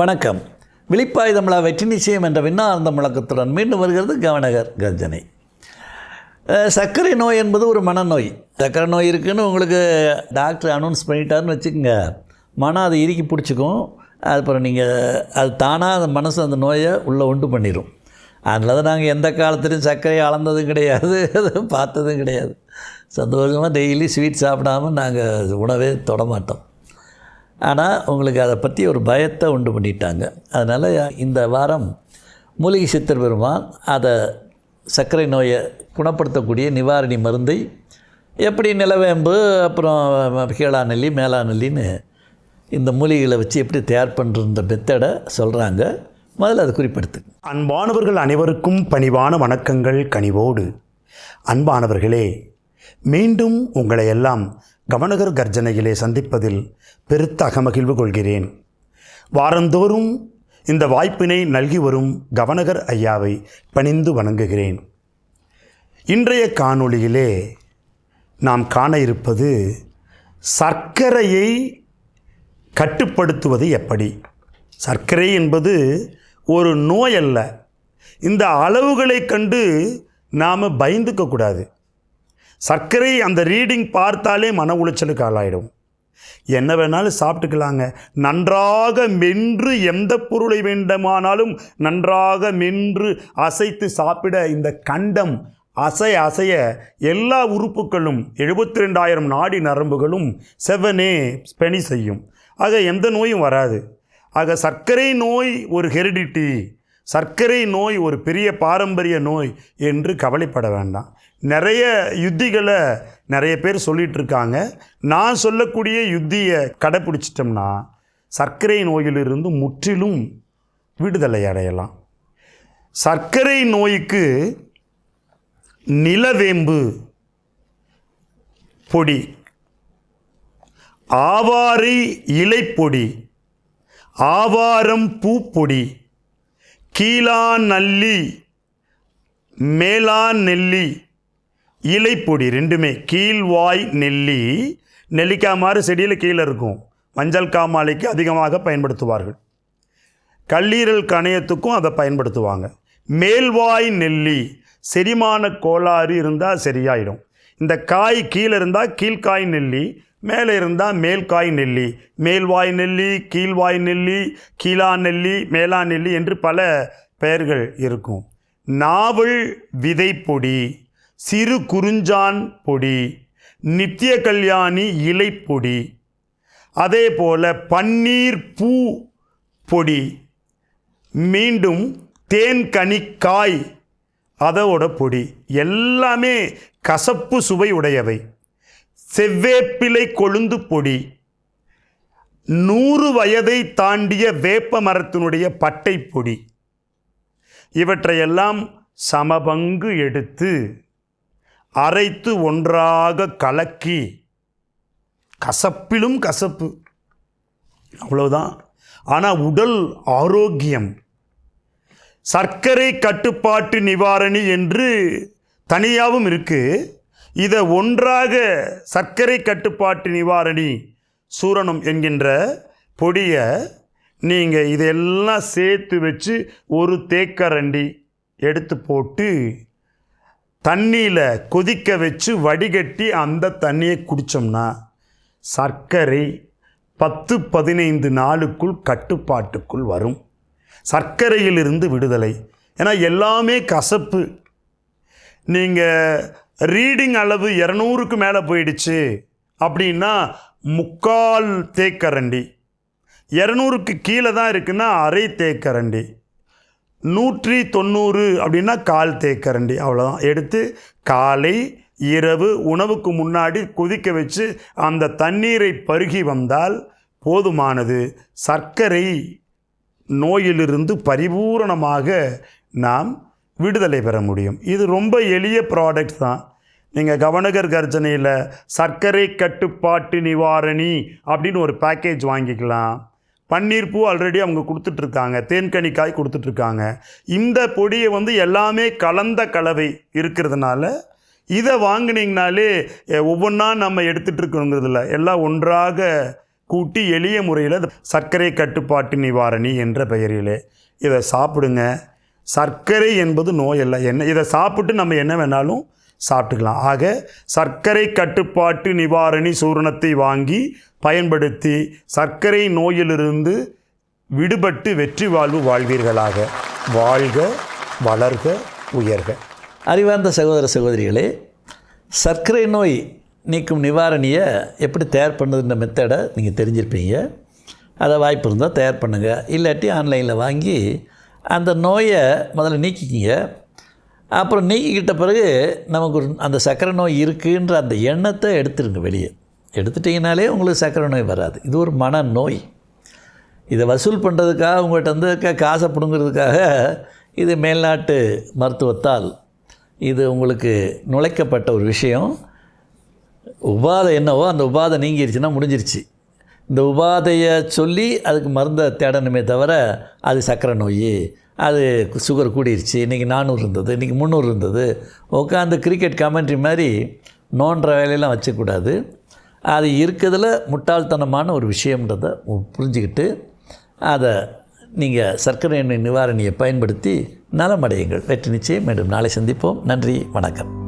வணக்கம். விழிப்பாய் தமிழா வெற்றி நிச்சயம் என்ற விண்ணார்ந்த முழக்கத்துடன் மீண்டும் வருகிறது கவனகர் கர்ஜனை. சர்க்கரை நோய் என்பது ஒரு மனநோய். சர்க்கரை நோய் இருக்குன்னு உங்களுக்கு டாக்டர் அனௌன்ஸ் பண்ணிட்டாருன்னு வச்சுக்கோங்க. மனம் அதை இறுக்கி பிடிச்சிக்கும். அப்புறம் நீங்கள் அது தானாக அந்த மனசு அந்த நோயை உள்ளே உண்டு பண்ணிடும் அதனால தான் நாங்கள் எந்த காலத்துலையும் சர்க்கரையை அளந்ததும் கிடையாது அது பார்த்ததும் கிடையாது. சந்தோஷமாக டெய்லி ஸ்வீட் சாப்பிடாம நாங்கள் உணவே தொட மாட்டோம். ஆனால் உங்களுக்கு அதை பற்றி ஒரு பயத்தை உண்டு பண்ணிட்டாங்க. அதனால் இந்த வாரம் மூலிகை சித்தர் பெருமான் அதை சர்க்கரை நோயை குணப்படுத்தக்கூடிய நிவாரணி மருந்தை எப்படி நிலவேம்பு அப்புறம் கீழாநெல்லி நெல்லி மேலா நெல்லின்னு இந்த மூலிகைகளை வச்சு எப்படி தயார் பண்ணுற மெத்தடை சொல்கிறாங்க முதல்ல அதை குறிப்பிடுத்து. அன்பானவர்கள் அனைவருக்கும் பணிவான வணக்கங்கள் கனிவோடு. அன்பானவர்களே மீண்டும் உங்களை எல்லாம் கவனகர் கர்ஜனையிலே சந்திப்பதில் பெருத்த அகமகிழ்வு கொள்கிறேன். வாரந்தோறும் இந்த வாய்ப்பினை நல்கி வரும் கவனகர் ஐயாவை பணிந்து வணங்குகிறேன். இன்றைய காணொளியிலே நாம் காண இருப்பது சர்க்கரையை கட்டுப்படுத்துவது எப்படி? சர்க்கரை என்பது ஒரு நோய் அல்ல இந்த அளவுகளை கண்டு நாம் பயந்துக்கக்கூடாது சர்க்கரை அந்த ரீடிங் பார்த்தாலே மன உளைச்சலுக்கு ஆளாயிடும். என்ன வேணாலும் சாப்பிட்டுக்கலாங்க. நன்றாக மென்று எந்த பொருளை வேண்டுமானாலும் நன்றாக மென்று அசைத்து சாப்பிட இந்த கண்டம் அசைய அசைய எல்லா உறுப்புகளும் எழுபத்தி ரெண்டாயிரம் நாடி நரம்புகளும் செவனே பணி செய்யும். ஆக எந்த நோயும் வராது. ஆக சர்க்கரை நோய் ஒரு ஹெரிடிட்டி. சர்க்கரை நோய் ஒரு பெரிய பாரம்பரிய நோய் என்று கவலைப்பட வேண்டாம். நிறைய யுத்திகளை நிறைய பேர் சொல்லிகிட்ருக்காங்க நான் சொல்லக்கூடிய யுத்தியை கடைப்பிடிச்சிட்டோம்னா சர்க்கரை நோயிலிருந்து முற்றிலும் விடுதலை அடையலாம். சர்க்கரை நோய்க்கு நிலவேம்பு பொடி ஆவாரி இலைப்பொடி ஆவாரம் பூப்பொடி கீழான் நல்லி மேலான் நெல்லி இலைப்பொடி ரெண்டுமே கீழ்வாய் நெல்லி. நெல்லிக்காய் மாதிரி செடியில் கீழே இருக்கும். மஞ்சள் காமாலைக்கு அதிகமாக பயன்படுத்துவார்கள். கல்லீரல் கணையத்துக்கும் அதை பயன்படுத்துவாங்க. மேல்வாய் நெல்லி செரிமான கோளாறு இருந்தால் சரியாயிடும். இந்த காய் கீழே இருந்தால் கீழ்காய் நெல்லி மேலே இருந்தால் மேல்காய் நெல்லி மேல்வாய் நெல்லி கீழ்வாய் நெல்லி கீழா நெல்லி மேலா நெல்லி என்று பல பெயர்கள் இருக்கும். நாவல் விதை பொடி சிறு குறிஞ்சான் பொடி நித்திய கல்யாணி இலை பொடி அதே போல் பன்னீர் பூ பொடி மீண்டும் தேன் கனிக்காய் அதோட பொடி. எல்லாமே கசப்பு சுவை உடையவை. செவ்வேப்பிலை கொழுந்து பொடி. நூறு வயதை தாண்டிய வேப்ப மரத்தினுடைய பட்டை பொடி. இவற்றையெல்லாம் சமபங்கு எடுத்து அரைத்து ஒன்றாக கலக்கி கசப்பிலும் கசப்பு. அவ்வளவுதான். ஆனால் உடல் ஆரோக்கியம். சர்க்கரை கட்டுப்பாட்டு நிவாரணி என்று தனியாகவும் இருக்குது இதை ஒன்றாக சர்க்கரை கட்டுப்பாட்டு நிவாரணி சூரணம் என்கின்ற பொடியை நீங்கள் இதெல்லாம் சேர்த்து வச்சு ஒரு தேக்கரண்டி எடுத்து போட்டு தண்ணியில் கொதிக்க வச்சு வடிகட்டி அந்த தண்ணியை குடித்தோம்னா சர்க்கரை பத்து பதினைந்து நாளுக்குள் கட்டுப்பாட்டுக்குள் வரும். சர்க்கரையிலிருந்து விடுதலை. ஏன்னா எல்லாமே கசப்பு. நீங்கள் ரீடிங் அளவு இரநூறுக்கு மேலே போயிடுச்சு. அப்படின்னா முக்கால் தேக்கரண்டி. இரநூறுக்கு கீழே தான் இருக்குன்னா அரை தேக்கரண்டி. நூற்றி தொண்ணூறு அப்படின்னா கால் தேக்கரண்டி. அவ்வளோதான் எடுத்து காலை இரவு உணவுக்கு முன்னாடி கொதிக்க வச்சு அந்த தண்ணீரை பருகி வந்தால் போதுமானது. சர்க்கரை நோயிலிருந்து பரிபூரணமாக நாம் விடுதலை பெற முடியும். இது ரொம்ப எளிய ப்ராடக்ட் தான். நீங்கள் கவனகர் கர்ஜனையில் சர்க்கரை கட்டுப்பாட்டு நிவாரணி அப்படின்னு ஒரு பேக்கேஜ் வாங்கிக்கலாம். பன்னீர் பூ ஆல்ரெடி அவங்க கொடுத்துட்ருக்காங்க. தேன்கனிக்காய் கொடுத்துட்ருக்காங்க. இந்த பொடியை வந்து எல்லாமே கலந்த கலவை இருக்கிறதுனால இதை வாங்கினீங்கனாலே ஒவ்வொன்றா நம்ம எடுத்துகிட்டு இருக்கணுங்கிறதில்ல எல்லாம் ஒன்றாக கூட்டி எளிய முறையில் சர்க்கரை கட்டுப்பாட்டு நிவாரணி என்ற பெயரிலே. இதை சாப்பிடுங்க. சர்க்கரை என்பது நோய் அல்ல. என்ன இதை சாப்பிட்டு நம்ம என்ன வேணாலும் சாப்பிட்டுக்கலாம். ஆக சர்க்கரை கட்டுப்பாட்டு நிவாரணி சூரணத்தை வாங்கி பயன்படுத்தி சர்க்கரை நோயிலிருந்து விடுபட்டு வெற்றி வாழ்வு வாழ்வீர்களாக. வாழ்க வளர்க உயர்க. அறிவார்ந்த சகோதர சகோதரிகளே சர்க்கரை நோய் நீக்கும் நிவாரணியை எப்படி தயார் பண்ணுதுன்ற மெத்தடை நீங்கள் தெரிஞ்சிருப்பீங்க. அதை வாய்ப்பு இருந்தால் தயார் பண்ணுங்கள் இல்லாட்டி ஆன்லைனில் வாங்கி அந்த நோயை முதல்ல நீக்கிக்கிங்க. அப்புறம் நீக்கிக்கிட்ட பிறகு நமக்கு ஒரு அந்த சர்க்கரை நோய் இருக்குன்ற அந்த எண்ணத்தை எடுத்துருங்க வெளியே. எடுத்துட்டிங்கனாலே உங்களுக்கு சர்க்கரை நோய் வராது. இது ஒரு மன நோய். இதை வசூல் பண்ணுறதுக்காக உங்கள்கிட்ட வந்து காசை பிடுங்கிறதுக்காக இது மேல்நாட்டு மருத்துவத்தால் இது உங்களுக்கு நுழைக்கப்பட்ட ஒரு விஷயம். உபாதை என்னவோ அந்த உபாதை நீங்கிருச்சுன்னா முடிஞ்சிருச்சு. இந்த உபாதையை சொல்லி அதுக்கு மருந்தை தேடணுமே தவிர அது சர்க்கரை நோய் அது சுகர் கூடிருச்சு இன்றைக்கி நானூறு இருந்தது இன்றைக்கி முந்நூறு இருந்தது. உட்காந்து கிரிக்கெட் கமெண்ட்ரி மாதிரி நோன்ற வேலையெல்லாம் வச்சக்கூடாது. அது இருக்கிறதுல முட்டாள்தனமான ஒரு விஷயம்ன்றதை புரிஞ்சுக்கிட்டு அதை நீங்கள் சர்க்கரை எண்ணெய் நிவாரணியை பயன்படுத்தி நலமடையுங்கள். வெற்றி நிச்சயம். மீண்டும் நாளை சந்திப்போம். நன்றி. வணக்கம்.